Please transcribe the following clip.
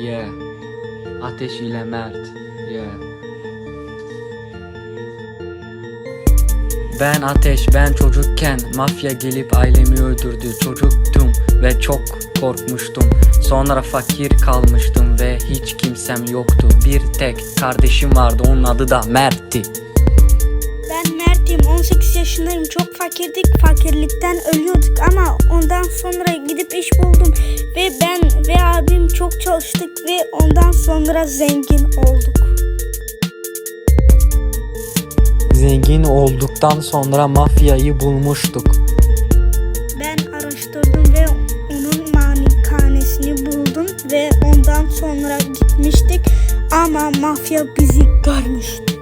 Yeah. Ateş ile Mert. Yeah. Ben Ateş, ben çocukken mafya gelip ailemi öldürdü. Çocuktum ve çok korkmuştum. Sonra fakir kalmıştım ve hiç kimsem yoktu. Bir tek kardeşim vardı, onun adı da Mert'ti. Ben Mert'im 18 yaşındayım çok fakirdik fakirlikten ölüyorduk ama ondan sonra gidip iş buldum çalıştık ve ondan sonra zengin olduk. Zengin olduktan sonra mafyayı bulmuştuk. Ben araştırdım ve onun malikanesini buldum ve ondan sonra gitmiştik ama mafya bizi görmüştü.